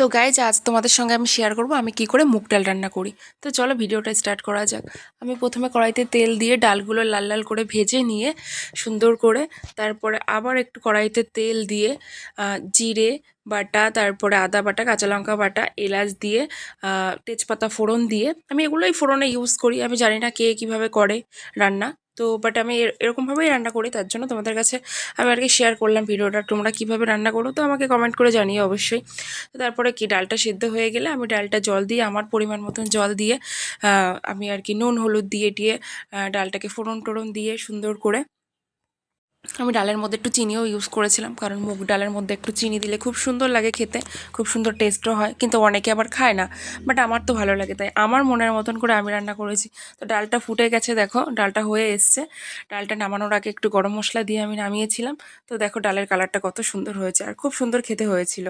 তো গাইজ আজ তোমাদের সঙ্গে আমি শেয়ার করব আমি কি করে মুগ ডাল রান্না করি। তো চলো ভিডিওটা স্টার্ট করা যাক। আমি প্রথমে কড়াইতে তেল দিয়ে ডালগুলো লাল লাল করে ভেজে নিয়ে সুন্দর করে তারপরে আবার একটু কড়াইতে তেল দিয়ে জিরে বাটা, তারপরে আদা বাটা, কাঁচা লঙ্কা বাটা, এলাচ দিয়ে তেজপাতা ফোড়ন দিয়ে, আমি এগুলোই ফোড়নে ইউজ করি। আমি জানি না কে কীভাবে করে রান্না। তো বাট আমি এর- এরকমভাবেই রান্না করি, তার জন্য তোমাদের কাছে আমি আর কি শেয়ার করলাম ভিডিওটা। তোমরা কীভাবে রান্না করো তো আমাকে কমেন্ট করে জানিয়ে অবশ্যই। তো তারপরে কি ডালটা সিদ্ধ হয়ে গেলে আমি ডালটা জল দিয়ে, আমার পরিমাণ মতন জল দিয়ে আমি আর কি নুন, হলুদ দিয়ে দিয়ে ডালটাকে ফোড়ন টোড়ন দিয়ে সুন্দর করে আমি ডালের মধ্যে একটু চিনিও ইউজ করেছিলাম, কারণ মুগ ডালের মধ্যে একটু চিনি দিলে খুব সুন্দর লাগে খেতে, খুব সুন্দর টেস্টও হয়, কিন্তু অনেকে আবার খায় না বাট আমার তো ভালো লাগে, তাই আমার মনের মতন করে আমি রান্না করেছি। তো ডালটা ফুটে গেছে দেখো, ডালটা হয়ে এসছে, ডালটা নামানোর আগে একটু গরম মশলা দিয়ে আমি নামিয়েছিলাম, তো দেখো ডালের কালারটা কত সুন্দর হয়েছে, আর খুব সুন্দর খেতে হয়েছিল।